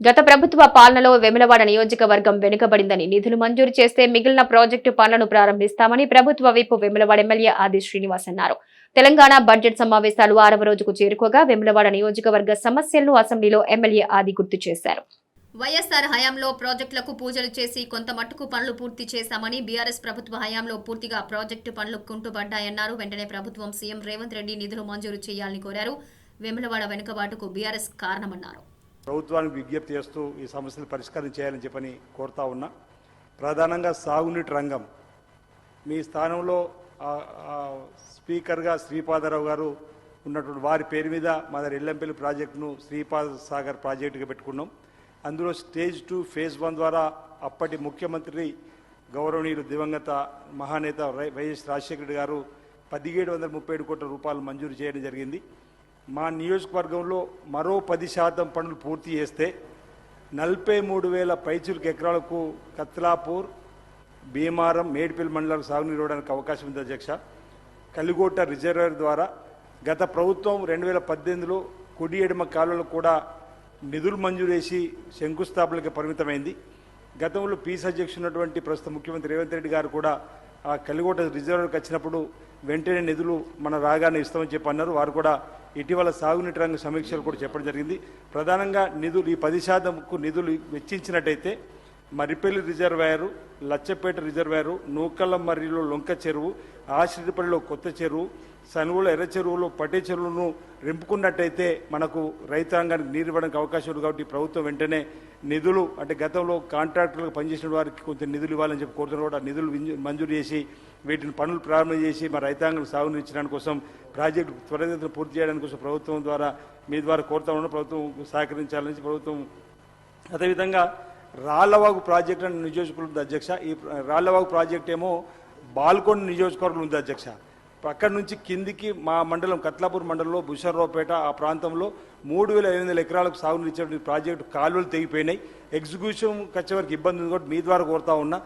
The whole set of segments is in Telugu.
గత ప్రభుత్వ పాలనలో వెములవాడ నియోజకవర్గం వెనుకబడిందని నిధులు మంజూరు చేస్తే మిగిలిన ప్రాజెక్టు పనులను ప్రారంభిస్తామని ప్రభుత్వ విప్ వెములవాడ ఎమ్మెల్యే ఆది శ్రీనివాస్ అన్నారు. తెలంగాణ బడ్జెట్ సమావేశాలు ఆరవ రోజుకు చేరుకోగా వెములవాడ నియోజకవర్గ సమస్యలను అసెంబ్లీలో ఎమ్మెల్యే ఆది గుర్తు చేశారు. వైఎస్ఆర్ హయాంలో ప్రాజెక్టులకు పూజలు చేసి కొంత మట్టుకు పనులు పూర్తి చేశామని బీఆర్ఎస్ ప్రభుత్వ హయాంలో పూర్తిగా ప్రాజెక్టు పనులు కుంటుపడ్డాయన్నారు. వెంటనే ప్రభుత్వం సీఎం రేవంత్ రెడ్డి నిధులు మంజూరు చేయాలని కోరారు. వెములవాడ వెనుకబాటుకు బీఆర్ఎస్ కారణమన్నారు. ప్రభుత్వానికి విజ్ఞప్తి చేస్తూ ఈ సమస్యలు పరిష్కారం చేయాలని చెప్పని కోరుతా ఉన్నా ప్రధానంగా సాగునీటి రంగం. మీ స్థానంలో స్పీకర్గా శ్రీపాదరావు గారు ఉన్నటువంటి వారి పేరు మీద మా దగ్గర ఎల్లంపల్లి ప్రాజెక్టును శ్రీపాద సాగర్ ప్రాజెక్టుగా పెట్టుకున్నాం. అందులో స్టేజ్ టూ ఫేజ్ వన్ ద్వారా అప్పటి ముఖ్యమంత్రి గౌరవనీయులు దివంగత మహానేత వై- వైఎస్ రాజశేఖర రెడ్డి గారు పదిహేడు వందల ముప్పై ఏడు కోట్ల రూపాయలు మంజూరు చేయడం జరిగింది. మా నియోజకవర్గంలో మరో పది శాతం పనులు పూర్తి చేస్తే నలభై మూడు వేల పైచులకు ఎకరాలకు కత్లాపూర్ భీమారం మేడిపల్లి మండలాలకు సాగునీరు ఇవ్వడానికి అవకాశం ఉంది అధ్యక్ష. కలిగోట రిజర్వేర్ ద్వారా గత ప్రభుత్వం రెండు వేల పద్దెనిమిదిలో కుడి ఎడమ కాలువలకు కూడా నిధులు మంజూరు చేసి శంకుస్థాపనలకు పరిమితమైంది. గతంలో పీస్ అధ్యక్షుడు ఉన్నటువంటి ప్రస్తుత ముఖ్యమంత్రి రేవంత్ రెడ్డి గారు కూడా ఆ కలిగోట రిజర్వర్కి వచ్చినప్పుడు వెంటనే నిధులు మన రాగానే ఇస్తామని చెప్పి అన్నారు. వారు కూడా ఇటీవల సాగునీటి రంగ సమీక్షలు కూడా చెప్పడం జరిగింది. ప్రధానంగా నిధులు ఈ పది శాతంకు నిధులు వెచ్చించినట్టయితే మరిపల్లి రిజర్వాయరు లచ్చపేట రిజర్వాయరు నూకల మర్రిలో లొంక చెరువు ఆశ్రితపల్లిలో కొత్త చెరువు సనువుల ఎర్ర చెరువులో పట్టే చెరువులను రింపుకున్నట్టయితే మనకు రైతాంగానికి నీరు ఇవ్వడానికి అవకాశం ఉంది కాబట్టి ప్రభుత్వం వెంటనే నిధులు అంటే గతంలో కాంట్రాక్టర్లకు పనిచేసిన వారికి కొంత నిధులు ఇవ్వాలని చెప్పి కోరుతున్నారు కూడా నిధులు మంజూరు చేసి వీటిని పనులు ప్రారంభం చేసి మా రైతాంగం సాగునిచ్చడానికి కోసం ప్రాజెక్టు త్వరితగతిన పూర్తి చేయడానికి కోసం ప్రభుత్వం ద్వారా మీ ద్వారా కోరుతా ఉన్న ప్రభుత్వం సహకరించాలని ప్రభుత్వం అదేవిధంగా రాళ్ళవాగు ప్రాజెక్ట్ అనే నియోజకవర్గం ఉంది అధ్యక్ష. ఈ రాళ్ళవాగు ప్రాజెక్ట్ ఏమో బాల్కొండ నియోజకవర్గం ఉంది అధ్యక్ష. అక్కడి నుంచి కిందికి మా మండలం కత్లాపూర్ మండలంలో భూషణరావుపేట ఆ ప్రాంతంలో మూడు వేల ఐదు వందల ఎకరాలకు సాగునిచ్చేటువంటి ప్రాజెక్టు కాలువలు తెగిపోయినాయి. ఎగ్జిక్యూషన్ వచ్చే వరకు ఇబ్బంది ఉంది కాబట్టి మీ ద్వారా కోరుతా ఉన్నా.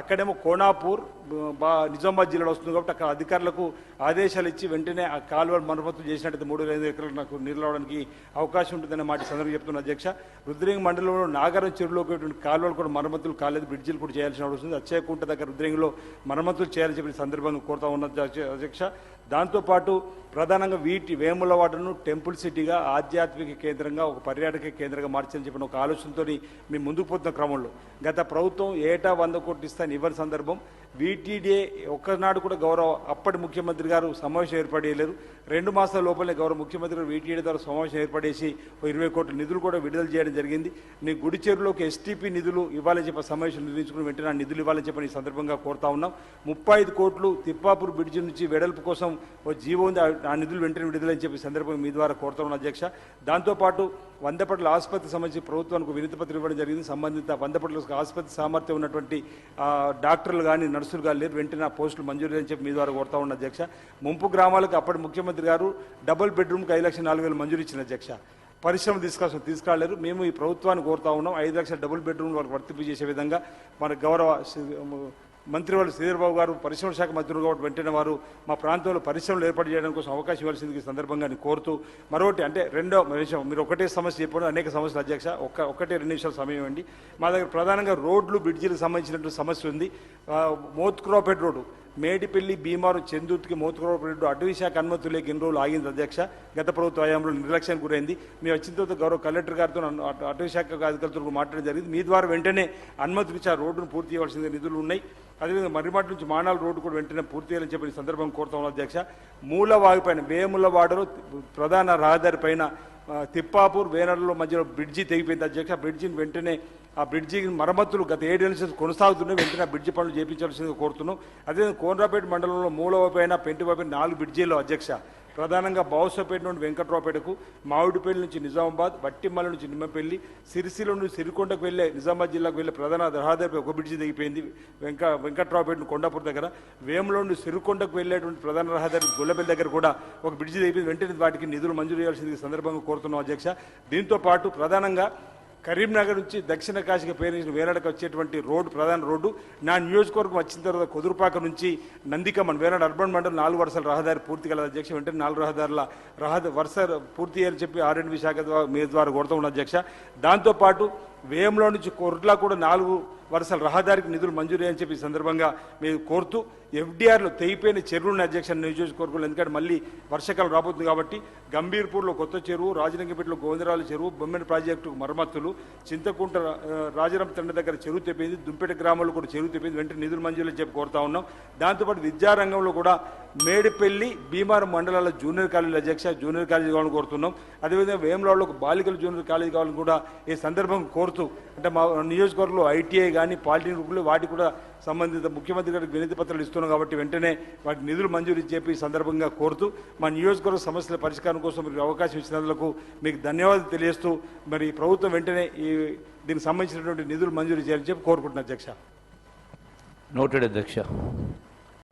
అక్కడేమో కోనాపూర్ బా నిజామాబాద్ జిల్లాలో వస్తుంది కాబట్టి అక్కడ అధికారులకు ఆదేశాలు ఇచ్చి వెంటనే ఆ కాలువలు మరమ్మతులు చేసినట్టయితే మూడు వేల ఐదు ఎకరాలు నాకు నీళ్ళు రావడానికి అవకాశం ఉంటుందనే మాట సందర్భంగా చెప్తున్న అధ్యక్ష. రుద్రేంగి మండలంలో నాగారం చెరువులోకి కాలువలు కూడా మరమ్మతులు కాలేదు. బ్రిడ్జిలు కూడా చేయాల్సిన అవసరం ఉంది. అచ్చయకుంట దగ్గర రుద్రేంగిలో మరమ్మతులు చేయాలని చెప్పిన సందర్భంగా కోరుతా ఉన్న అధ్యక్ష- అధ్యక్ష. దాంతోపాటు ప్రధానంగా వీటి వేములవాడను టెంపుల్ సిటీగా ఆధ్యాత్మిక కేంద్రంగా ఒక పర్యాటక కేంద్రంగా మార్చాలని చెప్పిన ఒక ఆలోచనతో మేము ముందుకు పోతున్న క్రమంలో. గత ప్రభుత్వం ఏటా వంద కోట్లు ఇస్తాను ఇవ్వని సందర్భం. వీటీడీఏ ఒక్కనాడు కూడా గౌరవ అప్పటి ముఖ్యమంత్రి గారు సమావేశం ఏర్పడేయలేదు. రెండు మాసాల లోపలే గౌరవ ముఖ్యమంత్రి గారు వీటీడీ ద్వారా సమావేశం ఏర్పడేసి ఇరవై కోట్ల నిధులు కూడా విడుదల చేయడం జరిగింది. నీ గుడిచేరులోకి ఎస్టీపీ నిధులు ఇవ్వాలని చెప్పి సమావేశం నిర్వహించుకుని వెంటనే ఆ నిధులు ఇవ్వాలని చెప్పి ఈ సందర్భంగా కోరుతా ఉన్నాం. ముప్పై ఐదు కోట్లు తిప్పాపూర్ బ్రిడ్జి నుంచి వెడల్పు కోసం ఓ జీవో ఉంది. ఆ- నిధులు వెంటనే విడుదలని చెప్పి సందర్భంగా మీ ద్వారా కోరుతా ఉన్నాం అధ్యక్ష. దాంతోపాటు వందపట్ల ఆసుపత్రి సంబంధించి ప్రభుత్వానికి వినతిపత్రం ఇవ్వడం జరిగింది. సంబంధిత వందపట్ల ఆసుపత్రి సామర్థ్యం ఉన్నటువంటి డాక్టర్లు కానీ నర్సులు కానీ లేరు. వెంటనే ఆ పోస్టులు మంజూరు అని చెప్పి మీ ద్వారా కోరుతా ఉన్న అధ్యక్ష. ముంపు గ్రామాలకు అప్పటి ముఖ్యమంత్రి గారు డబుల్ బెడ్రూమ్కి ఐదు లక్షల నాలుగు వేలు మంజూరు ఇచ్చిన అధ్యక్ష. పరిశ్రమ తీసుకొస్తాం తీసుకురాలేరు. మేము ఈ ప్రభుత్వాన్ని కోరుతా ఉన్నాం. ఐదు లక్షల డబుల్ బెడ్రూమ్ వాళ్ళకి వర్తింపు చేసే విధంగా మన గౌరవ మంత్రి వాళ్ళు శ్రీధర్బాబు గారు పరిశ్రమ శాఖ మంత్రులు కాబట్టి వెంటనే వారు మా ప్రాంతంలో పరిశ్రమలు ఏర్పాటు చేయడం కోసం అవకాశం ఇవ్వాల్సింది ఈ సందర్భంగా కోరుతూ మరొకటి అంటే రెండో విషయం మీరు ఒకటే సమస్య చెప్పడం అనేక సమస్యలు అధ్యక్ష ఒక్క ఒకటే రెండు నిమిషాల సమయం అండి మా దగ్గర ప్రధానంగా రోడ్లు బ్రిడ్జిలకు సంబంధించినటువంటి సమస్య ఉంది. మోత్క్రోపేట్ రోడ్డు మేడిపల్లి భీమారు చందూర్తికి మోత్క్రోపేట్ అటవీ శాఖ అనుమతులు లేక ఎన్ని రోజులు ఆగింది అధ్యక్ష గత ప్రభుత్వ హయాంలో నిర్లక్ష్యానికి గురైంది. మేము వచ్చిన తర్వాత గౌరవ కలెక్టర్ గారితో అటవీ శాఖ అధికారులతో మాట్లాడడం జరిగింది. మీ ద్వారా వెంటనే అనుమతులు ఇచ్చి ఆ రోడ్డును పూర్తి చేయవలసింది నిధులు ఉన్నాయి. అదేవిధంగా మర్రిమాటి నుంచి మానాల రోడ్డు కూడా వెంటనే పూర్తి చేయాలని సందర్భం ఈ సందర్భంగా అధ్యక్ష. మూలవాగు పైన వేములవాడలో ప్రధాన రహదారి పైన తిప్పాపూర్ వేనర్లో మధ్యలో బ్రిడ్జి తెగిపోయింది అధ్యక్ష. బ్రిడ్జిని వెంటనే ఆ బ్రిడ్జి మరమ్మతులు గత ఏడేళ్ళ నుంచి కొనసాగుతున్నాయి. వెంటనే ఆ బ్రిడ్జి పనులు చేపించాల్సిందిగా కోరుతున్నాం. అదేవిధంగా కోనరాపేట మండలంలో మూలవపైన పెంటిపైన నాలుగు బ్రిడ్జీల్లో అధ్యక్ష. ప్రధానంగా బావుసపేట నుండి వెంకట్రావుపేటకు మామిడిపేట నుంచి నిజామాబాద్ వట్టిమల్ల నుంచి నిమ్మపల్లి సిరిసిల నుండి సిరికొండకు వెళ్ళే నిజామాబాద్ జిల్లాకు వెళ్ళే ప్రధాన రహదారిపై ఒక బ్రిడ్జి దిగిపోయింది వెంక వెంకట్రావుపేట కొండాపూర్ దగ్గర వేములో నుండి సిరికొండకు వెళ్ళేటువంటి ప్రధాన రహదారి గొల్లపల్లి దగ్గర కూడా ఒక బ్రిడ్జి దిగిపోయింది వెంటనే వాటికి నిధులు మంజూరు చేయాల్సింది ఈ సందర్భంగా కోరుతున్నాం అధ్యక్ష. దీంతో పాటు ప్రధానంగా కరీంనగర్ నుంచి దక్షిణ కాశీకి పేరు వేనాడకు వచ్చేటువంటి రోడ్డు ప్రధాన రోడ్డు నా నియోజకవర్గం వచ్చిన తర్వాత కుదురుపాక నుంచి నందికమన్ వేనాడు అర్బన్ మండలం నాలుగు వరుసల రహదారి పూర్తి కల అధ్యక్ష వెంటనే నాలుగు రహదారుల రహద వరుస పూర్తి అని చెప్పి ఆర్ఎండ్బి శాఖ ద్వారా మీ ద్వారా కొడుతూ ఉన్న అధ్యక్ష. దాంతోపాటు వేయంలో నుంచి కొర్లా కూడా నాలుగు వరుసల రహదారికి నిధులు మంజూరు అని చెప్పి సందర్భంగా మేము కోరుతూ ఎఫ్డీఆర్లో తెగిపోయిన చెరువులను అధ్యక్ష నియోజకవర్గంలో ఎందుకంటే మళ్ళీ వర్షాకాలం రాబోతుంది కాబట్టి గంభీర్పూర్లో కొత్త చెరువు రాజలింగపేటలో గోవిందరాల చెరువు బొమ్మెన ప్రాజెక్టు మరమ్మతులు చింతకుంట రాజరం తండ దగ్గర చెరువు తెప్పింది దుంపేట గ్రామంలో కూడా చెరువు తెప్పింది వెంటనే నిధులు మంజూరు చెప్పి కోరుతా ఉన్నాం. దాంతోపాటు విద్యారంగంలో కూడా మేడిపల్లి భీమార మండలాల జూనియర్ కాలేజీ అధ్యక్ష జూనియర్ కాలేజీ కావాలని కోరుతున్నాం. అదేవిధంగా వేములవాడలో బాలికల జూనియర్ కాలేజీ కావాలని కూడా ఈ సందర్భం కోరుతూ అంటే మా నియోజకవర్గంలో ఐటీఐ కానీ పాలిటెక్నిక్లు వాటి కూడా సంబంధిత ముఖ్యమంత్రి గారికి వినతి పత్రాలు ఇస్తున్నాం కాబట్టి వెంటనే వాటి నిధులు మంజూరు చెప్పి సందర్భంగా కోరుతూ మా నియోజకవర్గ సమస్యల పరిష్కారం కోసం మీకు అవకాశం ఇచ్చినందుకు మీకు ధన్యవాదాలు తెలియజేస్తూ మరి ప్రభుత్వం వెంటనే ఈ దీనికి సంబంధించినటువంటి నిధులు మంజూరు చేయాలని చెప్పి కోరుకుంటున్నాను అధ్యక్ష. నోటెడ్ అధ్యక్ష.